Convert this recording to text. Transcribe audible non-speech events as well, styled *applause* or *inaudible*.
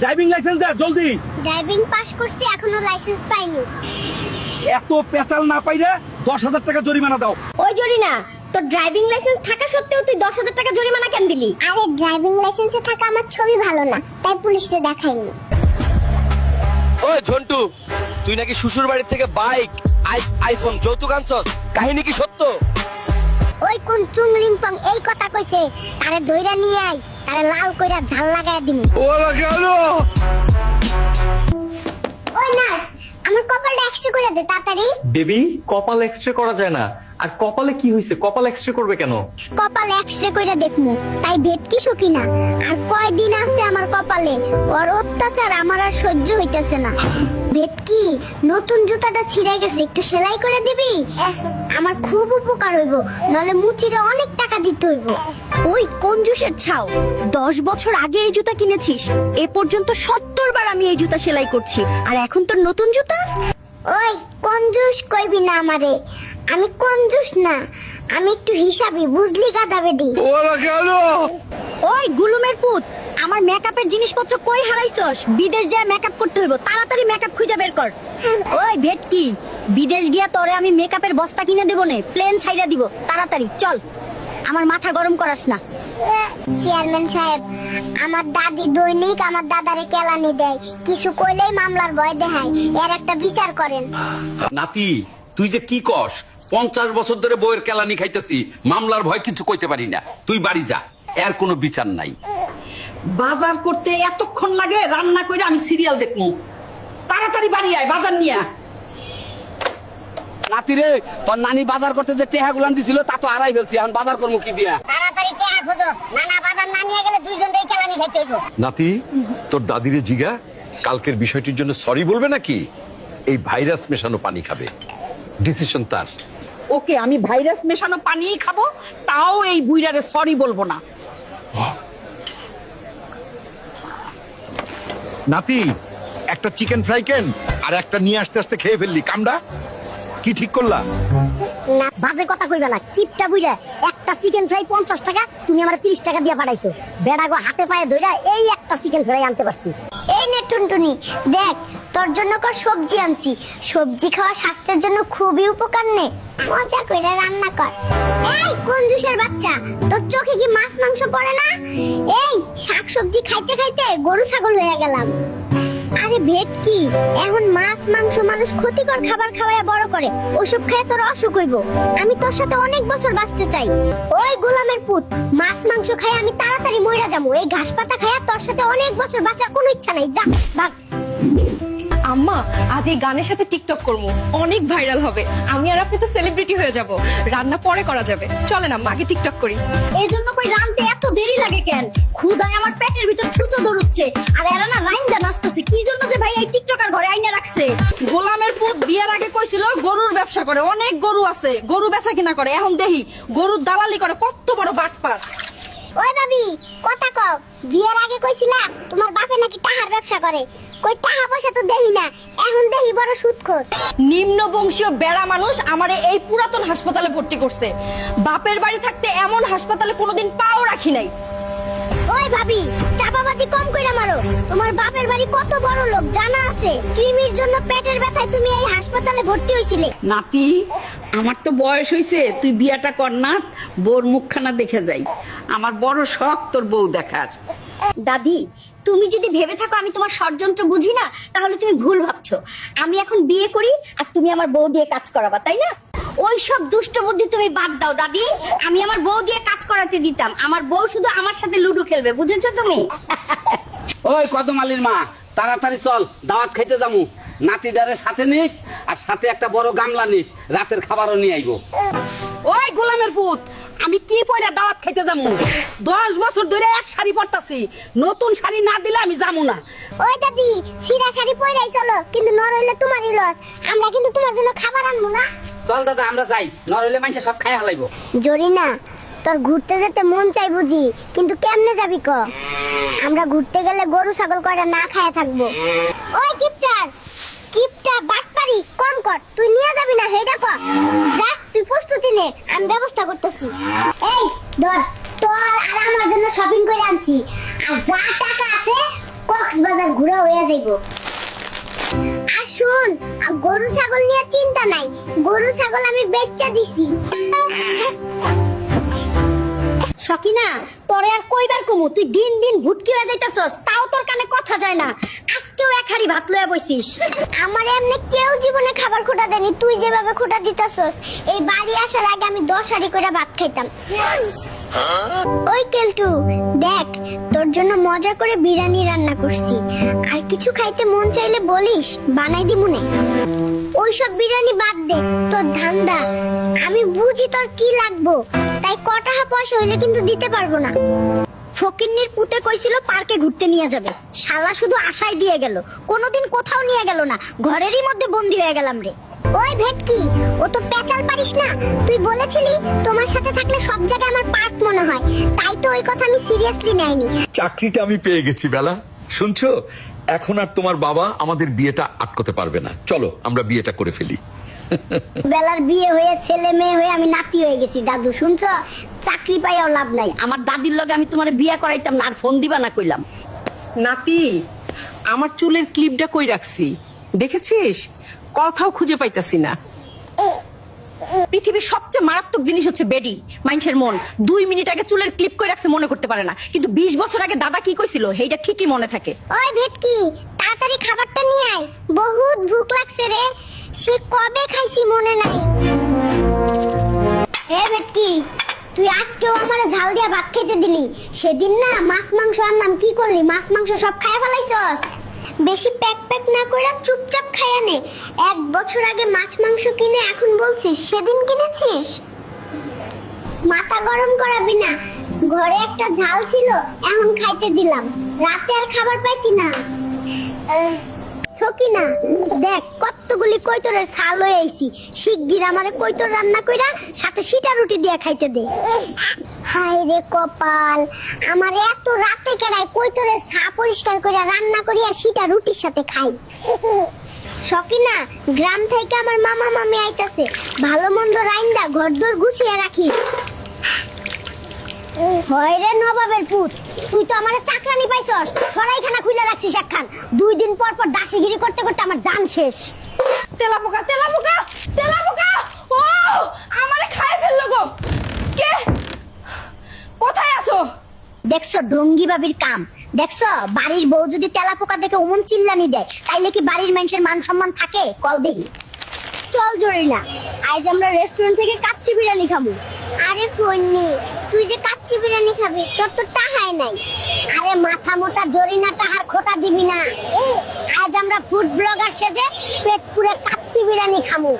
Driving licence দে জলদি। Driving pass করছি এখনও লাইসেন্স পাইনি। এত পেচাল না পাইলে দশ হাজার টাকা জরিমানা দাও। ওই জরিনা তোর ড্রাইভিং লাইসেন্স থাকা সত্ত্বেও তুই দশ হাজার টাকা জরিমানা কেন দিলি? আরে ড্রাইভিং লাইসেন্সে থাকা আমার ছবি ভালো না তাই পুলিশে দেখাইনি। ওই ঝন্টু তুই নাকি শ্বশুর বাড়ির থেকে বাইক আই- আইফোন যৌতুক আনছস? কাহিনী কি সত্য? ওই কোন চুংলিং পং এই কথা কইছে তারে দইরা নিয়ে আই তারে লাল কইরা ঝাল লাগায় দিমু। ওরা গেল। ওই নার্স আমার কপালটা এক্সট্রা করে দে তাড়াতাড়ি। বেবি কপাল এক্সরে করা যায় না। আর কপালে কি হয়েছে কপাল এক্সরে করবে কেন? কপাল এক্সরে কইরা দেখমু তাই ভেটকি শুকি না? আর কয়দিন আছে আমার কপালে? ওর অত্যাচার আমার আর সহ্য হইতেছে না। ভেটকি নতুন জুতাটা ছিঁড়ে গেছে একটু সেলাই করে দিবি? আমার খুব উপকার হইব নলে মুচিরে অনেক টাকা দিতে হইব। ওই কোন জুসের ছাও দশ বছর আগে এই জুতা কিনেছিস। এ পর্যন্ত সত্তর বার আমি এই জুতা সেলাই করছি। আর এখন তোর নতুন জুতা? ওই কঞ্জুস কইবি না আমারে? আমি কঞ্জুস না? আমি একটু হিসাবি বুঝলি গাদা বেডি? ওই গুলুমের পুত আমার মেকআপের জিনিসপত্র কই হারাইছস? বিদেশ যায় মেকআপ করতে হইব তাড়াতাড়ি মেকআপ খুঁজে বের কর। ওই ভেটকি বিদেশ গিয়া তোরে আমি মেকআপের বস্তা কিনে দেবো নে প্লেন ছাইরা দিব। তাড়াতাড়ি চল। আমার মাথা গরম করাস না। চেয়ারম্যান সাহেব আমার দাদি দৈনিক আমার দাদারে কেলানি দেয়। কিছু কইলেই মামলার ভয় দেখায়। এর একটা বিচার করেন। নাতি তুই যে কি কস? পঞ্চাশ বছর ধরে বইয়ের কেলানি খাইতেছি মামলার ভয় কিছু কইতে পারি না। তুই বাড়ি যা এর কোনো বিচার নাই। বাজার করতে এতক্ষণ লাগে রান্না করে আমি সিরিয়াল দেখব তাড়াতাড়ি বাড়ি আয় বাজার নিয়ে। নাতি রে তোর নানি বাজার করতে যে টেহা গুলান দিছিল তা তো হারাই ফেলছি এখন বাজার করব কি দিয়া? তাড়াতাড়ি কে খুঁজো। নানা বাজার না নিয়ে গেলে দুইজন দিয়ে কেলানি খাইতে হইব নাতি তোর দাদিরে জিগা কালকের বিষয়টির জন্য সরি বলবে নাকি? এই ভাইরাস মেশানো পানি খাবে। ডিসিশন তার। ওকে আমি ভাইরাস মেশানো পানিই খাব তাও এই বুইরারে সরি বলব না। নাতি একটা চিকেন ফ্রাই কেন? আর একটা নিয়ে আসতে আসতে খেয়ে ফেললি কামড়া। কি ঠিক করলা? না, বাজে কথা কইবে না, কিপটা বুইরা, একটা চিকেন ফ্রাই পঞ্চাশ টাকা, তুমি আমার তিরিশ টাকা দিয়ে পাঠাইছো। বেড়াগো হাতে পায়ে ধইরা এই একটা চিকেন ফ্রাই আনতে পারছি। এই নে টুনটুনি, দেখ, তোর জন্য কর সবজি আনছি। সবজি খাওয়া স্বাস্থ্যের জন্য খুবই উপকার নে। মজা করে রান্না কর। এই কঞ্জুসের বাচ্চা? তোর চোখে কি মাছ মাংস পড়ে না? এই শাক সবজি খাইতে খাইতে গরু ছাগল হয়ে গেলাম। আরে ভেট কি এখন মাছ, মাংস মানুষ ক্ষতিকর খাবার খাওয়ায় বড় করে। ওসব খায় তোর অসুখ হইব। আমি তোর সাথে অনেক বছর বাঁচতে চাই। ওই গোলামের পুত, মাছ, মাংস খায় আমি তাড়াতাড়ি মইরা যাব এই ঘাস পাতা খায় তোর সাথে অনেক বছর বাঁচার কোনো ইচ্ছা নাই। যা, ভাগ। আম্মা আজ এই গানের সাথে টিকটক করব। অনেক ভাইরাল হবে। আমি আর আপনি তো সেলিব্রিটি হয়ে যাব। রান্না পরে করা যাবে। চলেন আম্মা আগে টিকটক করি। এই জন্য কই রানতে এত দেরি লাগে কেন? ক্ষুদায় আমার পেটের ভিতর ছুঁচো দৌড়চ্ছে। আর এরা না রাইন্দা নাচতেছে। কি জন্য যে ভাই এই টিকটকার ঘরে আইনা রাখছে? গোলামের পুত বিয়ের আগে কইছিল গরুর ব্যবসা করে। অনেক গরু আছে। গরু বেচা কিনা করে। এখন দেখি গরুর দালালি করে কত বড় বাটপার। ওই ভাবি কথা কও। বিয়ের আগে কইছিলা তোমার বাপে নাকি টাহার ব্যবসা করে। কই টাকা পয়সা তো দেহি না এখন দেহি বড় সুদখোর নিম্ন বংশীয় বেড়া মানুষ আমারে এই পুরাতন হাসপাতালে ভর্তি করছে। বাপের বাড়ি থাকতে এমন হাসপাতালে কোনোদিন পাও রাখি নাই। ওই ভাবি চাপাবাজি কম কইরা মারো। তোমার বাপের বাড়ি কত বড় লোক জানা আছে। কৃমির জন্য পেটের ব্যথায় তুমি এই হাসপাতালে ভর্তি হইছিলে। নাতি আমার তো বয়স হইছে তুই বিয়াটা কর না বোর মুখখানা দেখে যাই। আমার বড় শখ তোর বউ দেখার। দাদি তুমি যদি ভেবে থাকো আমি তোমার ষড়যন্ত্র বুঝি না তাহলে তুমি ভুল ভাবছ। আমি এখন বিয়ে করি আর তুমি আমার বউ দিয়ে কাজ করাবা তাই না? ওই সব দুষ্ট বুদ্ধি তুমি বাদ দাও দাদি। আমি আমার বউ দিয়ে কাজ করাতে দিতাম। আমার বউ শুধু আমার সাথে লুডো খেলবে বুঝেছ তুমি? ওই কদম আলীর মা তাড়াতাড়ি চল দাওয়াত খাইতে যামু। নাতিদারে সাথে নিস আর সাথে একটা বড় গামলা নিস রাতের খাবারও নিয়ে আইবো। ওই গোলামের পুত আমি কি পয়লা দাওয়াত খাইতে যামু? দশ বছর ধরে এক শাড়ি পরতাছি। নতুন শাড়ি না দিলে আমি যামু না। ওই দাদি সিরা শাড়ি পরাই চলো কিন্তু নর হইলে তোমারই লস। আমরা কিন্তু তোমার জন্য খাবার আনব না। চল দাদা আমরা যাই। নরলে মানুষে সব খাই হালাইবো জরিনা তোর ঘুরতে যেতে মন চাই বুঝি কিন্তু কেমনে যাবি ক? আমরা ঘুরতে গেলে গরু ছাগল কয়টা না খায়া থাকব। ওই কিপটার কিপটা বাটপারি কম কর তুই নিয়ে যাবি না হেডা কর। যা তুই প্রস্তুতি নে আমি ব্যবস্থা করতেছি। এই ধর তোর আর আমার জন্য শপিং করে আনছি। আর যা টাকা আছে কক্সবাজার ঘোরা হয়ে যাইব। আর শোন আর গরু ছাগল নিয়ে চিন্তা নাই। গরু ছাগল আমি বেচা দিছি। সকিনা তোরে আর কইবার কমু তুই দিন দিন ভুটকি হয়ে যাইতাছস তাও তোর কানে কথা যায় না। আজকেও এক হাড়ি ভাত লইয়া বইছিস। আমার এমনি কেউ জীবনে খাবার খোটা দেনি তুই যেভাবে খোটা দিতাছস, এই বাড়ি আসার আগে আমি দশ হাড়ি করে ভাত খাইতাম। ওই কেলটু, দেখ, তোর জন্য মজা করে বিরিয়ানি রান্না করছি। আর কিছু খাইতে মন চাইলে বলিস, বানাই দিমুনে ওইসব বিরিয়ানি বাদ দে, তোর ধান্দা। আমি বুঝি তোর কি লাগবো, তাই কটা পয়সা হইলে কিন্তু দিতে পারব না। ফকিন্নির পুতে কইছিল পার্কে ঘুরতে নিয়ে যাবে। শালা শুধু আশায় দিয়ে গেল। কোনোদিন কোথাও নিয়ে গেল না। ঘরেরই মধ্যে বন্দি হয়ে গেলাম রে। ওই ভেটকি, ও তো পেঁচাল পারিস না। তুই বলেছিলি তোমার সাথে থাকলে সব জায়গায় আমার পার্ক মনে হয়। তাই তো ওই কথা আমি সিরিয়াসলি নেইনি চাকরিটা আমি পেয়ে গেছি, বেলা। শুনছো? এখন আর তোমার বাবা আমাদের বিয়েটা আটকাতে পারবে না। চলো, আমরা বিয়েটা করে ফেলি। *laughs* বেলার বিয়ে হয়ে ছেলে মেয়ে হয়ে আমি নাতি হয়ে গেছি, দাদু। শুনছো? চাকরি পাইয়াও লাভ নাই। আমার দাদির লগে আমি তোমার বিয়ে করাইতাম না, আর ফোন দিবা না কইলাম। নাতি, আমার চুলের ক্লিপটা কই রাখছি? দেখেছিস? কথাও খুঁজে পাইতাছি না। পৃথিবীর সবচেয়ে মারাত্মক জিনিস হচ্ছে বেডি, মানুষের মন। দুই মিনিট আগে চুলের ক্লিপ করে রাখছে মনে করতে পারে না। কিন্তু বিশ বছর আগে দাদা কি কইছিল, সেইটা ঠিকই মনে থাকে। ওই ভেটকি, তাড়াতাড়ি খাবারটা নিয়ে আয়। বহুত ভুক লাগছে রে। সে কবে খাইছি মনে নাই। হে ভেটকি, তুই আজকেও আমার ঝাল দিয়া ভাত খেতে দিলি। সেদিন না মাছ, মাংস আনলাম। কি করলি? মাছ, মাংস সব খায় ফেলাইছস? বেশি প্যাক প্যাক না করে চুপচাপ খাইয়া নে। এক বছর আগে মাছ, মাংস কিনে এখন বলছিস, সেদিন কিনেছিস? মাথা গরম করাবি না। ঘরে একটা ঝাল ছিল, এখন খাইতে দিলাম। রাতে আর খাবার পাইতি না। সকিনা দেখ, কতগুলি কৈতরের ছাল হয়ে আইছি। শিগগির আমারে কৈতর রান্না কইরা সাথে সিটা রুটি খাইতে দে। হায় রে কপাল, আমার এত রাতে কেড়ায় কৈতরের ছা পরিষ্কার কইরা রান্না করিয়া সিটা রুটির সাথে খাই। সকিনা গ্রাম থেকে আমার মামা মামি আইতাছে। ভালো মন্দ রাইন্দা ঘরদোর গুছিয়ে রাখিস। হয় রে নবাবের পুত। তুই তো আমার চাকরানি পাইছস। সরাইখানা খুলে রাখছিস একখান। দুই দিন পর পর দাসিগিরি করতে করতে আমার জান শেষ। তেলা পোকা তেলা পোকা তেলা পোকা ও আমারে খায় ফেলল গো। কে? কোথায় আছো? দেখছ ডঙ্গি বাবির কাম। দেখছ বাড়ির বউ যদি তেলা পোকা দেখে ওমন চিল্লানি দেয় তাইলে কি বাড়ির মানুষের মান সম্মান থাকে? কল দেই। চল জরিনা আজ আমরা রেস্টুরেন্ট থেকে কাচ্চি বিরিয়ানি খাব আরে ফন্নি তুই যে কাচ্চি বিরিয়ানি খাবি, তোর তো টাহাই নাই। আরে মাথা মোটা জরি না টাহার খোটা দিবি না। আজ আমরা ফুড ব্লগার সেজে পেট পুরে কাচ্চি বিরিয়ানি খামু।